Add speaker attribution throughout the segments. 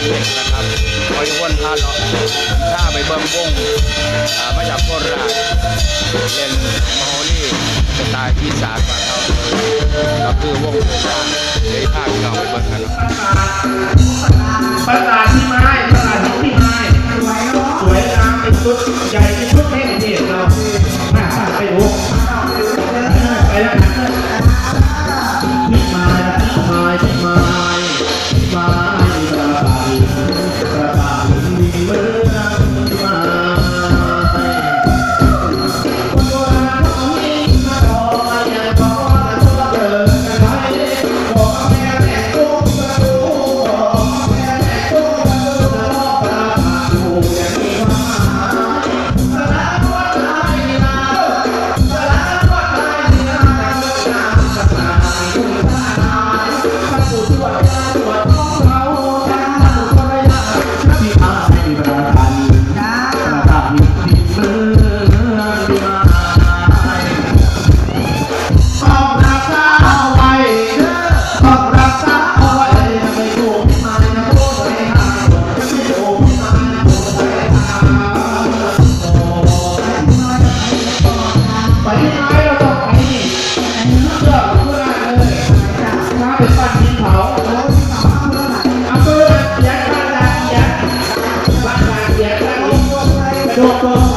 Speaker 1: คอนเทนต์นะครับพอยวนพาเลาะถ้าไปเบิ่งวงมาจากโคราชเล่นมโหรีสไตล์อีสานบ้านเราก็คือวงโคราชเดี๋ยวพาพี่น้องไปเบิ่งกันเนาะ
Speaker 2: ประสาที่ไม้ประสาที่ไม้สวยงามเป็นชุดใหญ่เป็นชุดเท่เท่เราหน้าตาไปดูไปแล้ว ระ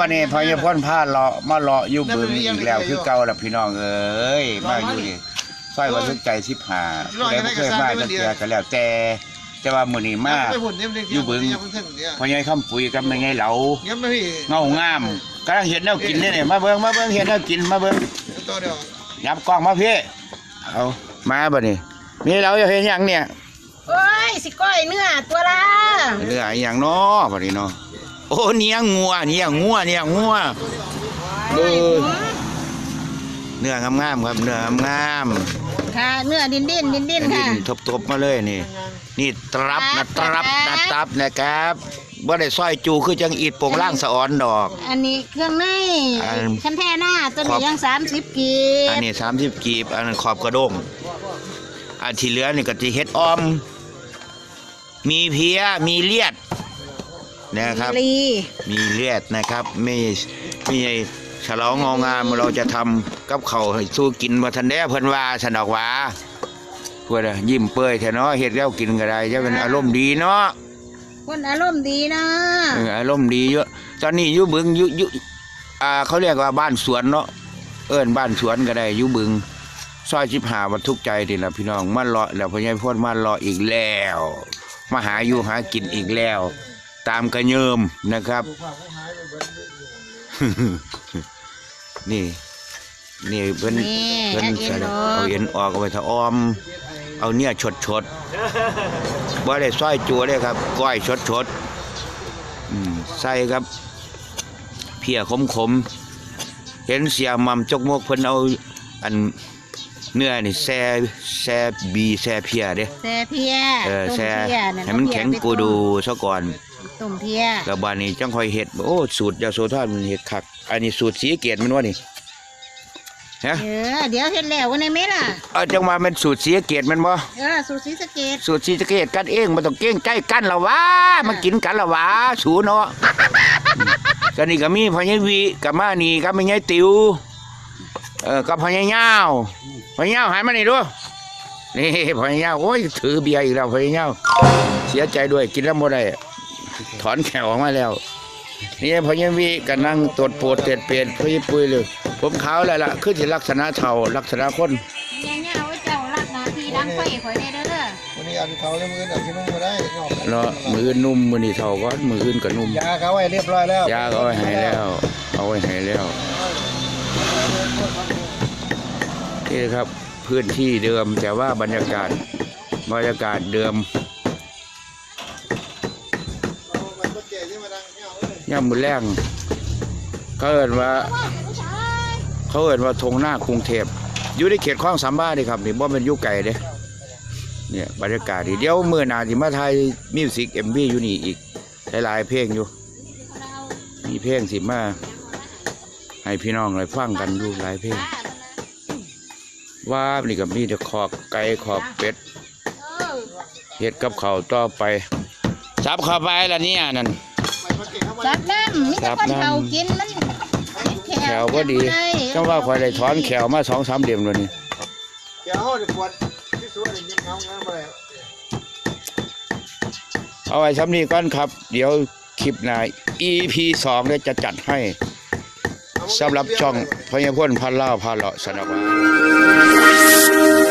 Speaker 2: วันนี้พอยพ่นผ้าเลาะมาเลาะ
Speaker 1: อยู่บึงอีกแล้วคือเก่าแล้วพี่น้องเอ้ยมาอยู่นี่ซอยวันทุกใจสิบหาผู้ใดบ่เคยมาจักเทื่อก็แล้วแต่แต่ว่ามื้อนี้มา
Speaker 3: ไปหุ่นเนี่ยมัน
Speaker 1: อยู่บึง
Speaker 3: เนี่ยมันเส้นเนี่ย
Speaker 1: พ่อใหญ่คำปุ๋ยกับแม่ใหญ่เหลา
Speaker 3: เงี้ยไม่พี่
Speaker 1: เงางามกำลังเห็นแนวกินนี่นี่มาเบิ่งมาเบิ่งเห็นแนวกินมาเบิ่ง
Speaker 3: ตัวเดียว
Speaker 1: ยับกล้องมาพี่เอามาบ่นี่นี่เราจะเห็นหยังเนี่ย
Speaker 4: โอ้ยสิก้อยเนื้อตัวละ
Speaker 1: เรืออหยังเนาะบ่นี่เนาะ โอ้เนียงัวเนียงัวเนียงัวเออเนื้องามๆครับเนื้องาม
Speaker 4: ค่ะเนื้อดินดินดินดิน
Speaker 1: ๆดิ
Speaker 4: ค่ะ
Speaker 1: นทบๆมาเลยนี่ นี่ตรับนะตรับนะตรับนะครับบ่ได้ซอยจูคือจังอีดโป่งล่างสะออนดอก
Speaker 4: อันนี้เครื่องใน
Speaker 1: อัน
Speaker 4: คันแท่หน้าตัว
Speaker 1: ขอ
Speaker 4: นี้
Speaker 1: บ
Speaker 4: ยังสามสิบกี
Speaker 1: อัน
Speaker 4: บ
Speaker 1: นี้30กีบ อันนั้นขอบกระด้งอันที่เหลือนี่ก็สิเฮ็ดออม มีเพียมีเลียด นะครับ
Speaker 4: ลี
Speaker 1: มีเลือดนะครับไม่ไม่ใช่ฉลองงองามเราจะทำกับเขาวให้สู้กินมาทันได้เพิ่นว่าสนอกว่าเพื่อนอะยิ้มเปื่อยแท้เนาะเฮ็ดแล้วกินก็ได้จะเป็นอารมณ์ดีเนาะ
Speaker 4: คนอารมณ์ดีนะ
Speaker 1: เอออารมณ์ดีเยอะตอนนี้อยู่บึงอยู่อยู่อ่าเขาเรียกว่าบ้านสวนเนาะเอิ้นบ้านสวนก็ได้อยู่บึงซอยชิบหาวัดทุกใจนี่ล่ะพี่น้องมาเลาะแล้วพ่อใหญ่พ่นมาเลาะอีกแล้ว มาหาอยู่หากินอีกแล้ว ตามกระเยิมนะครับ นี่นี่เพิ่น
Speaker 4: นี่
Speaker 1: เพิ่น
Speaker 4: เอาเอ็น
Speaker 1: ใส่
Speaker 4: ดอ
Speaker 1: เอา
Speaker 4: ก
Speaker 1: เอ็นออกเอาไปถ้าออม เอาเนี่ยชดชดๆบ่ได้ซอยจัวเลยครับก้อยชดชดๆอืมใส่ครับ เพียขมขมๆเห็นเสียหมัมจกมกเพิ่นเอาอันเนื้อนี่แซ่แซ่บีแซ่เพียเด้
Speaker 4: แซ่เพีย
Speaker 1: เออ
Speaker 4: ต้ม
Speaker 1: แซ่
Speaker 4: เพียะ
Speaker 1: ให้มันแข็งกูดูซะก่อน
Speaker 4: ต้มเพีย
Speaker 1: แล้วบานนี้จังค่อยเฮ็ดโอ้สูตรยาโซทานมันเฮ็ดคัก อันนี้สูตรสีเกตมันว่านี่ฮะ
Speaker 4: เออเดี๋ยวเฮ็ดแล้ววันนี้ไหมล่ะ
Speaker 1: เอาจังว่ามันสูตรสีสะเกตแมันบ่
Speaker 4: เออสูตรศรีสะเกด
Speaker 1: สูตรสีสะเกตกันเองมันต้องเก้งใจกันละวะมากินกันละวะสูเนาะก็นี่ก็มีพ่อใหญ่วีกับมานี่กับแม่ใหญ่ติ๋วเออกับพ่อใหญ่ยาวพ่อใหญ่ยาวหันมานี่ดูนี่พ่อใหญ่ยาวโอ้ยถือเบียร์อีกแล้วพ่อใหญ่ยาวเสียใจด้วยกินแล้วบ่ได้ ถอนแขวออกมาแล้วนี่พ่อใหญ่วีก็นั่งตรวจโปรดเตดเปลี่ยนพ่อใหญ่ปุ้ยเลยผมขาวแล้วล่ะคือสิลักษณะเฒ่าลักษณะคน
Speaker 4: เนี่ยเนี่ยเอาไว้เจ้ารักหนาทีดังไฟข่อยได้เด้อเด้อ
Speaker 3: วันนี้เอาที่เขาเล่มมือเอาที่นุ่งมาได้งอก
Speaker 1: เนาะมืออื่นนุ่มมือนี่เท่าก้อนมืออื่นก็นุ่ม
Speaker 3: ยาเขาไว้เรียบร้อยแล้ว
Speaker 1: ยาก็เอาไว้ให้แล้วเอาไว้ให้แล้วนี่ครับพื้นที่เดิมแต่ว่าบรรยากาศบรรยากาศเดิม
Speaker 3: ย่ำ
Speaker 1: มือแรงเขาเอินว่าเขาเอินว่าธงหน้ากรุงเทพอยู่ในเขตคลองสามบ้านนี่ครับนี่บ่เป็นยุไก่เด้เนี่ยบรรยากาศดีเดี๋ยวเมื่อนาที่มาไทยมิวสิกเอ็มวีอยู่นี่อีกหลายๆเพลงอยู่ มีเพลงสิมาให้พี่น้องเลยฟังกันดูหลายเพลงว่านี่ก็มีแต่ขอบไก่ขอบเป็ดเฮ็ดกับข้าวต่อไปซับเข้าไปละเนี่ยนั่น
Speaker 4: จับน้ำมีแต่คน
Speaker 1: จับน้ำ
Speaker 4: เขากินมัน
Speaker 1: แขวก็ดีจังว่าคอยได้ถอนแขวมาสองสามเดือนแล้วนี่
Speaker 3: เดี๋ยวเขาจะปวดที่สุดเลยยิงเงาเงาไป
Speaker 1: เอาไว้ซ้ำนี้ก่อนครับ เดี๋ยวคลิปหน้า EP สองเนี่ยจะจัดให้สำหรับช่องพญาพ่นพันเล่าพาเลาะสนับว่า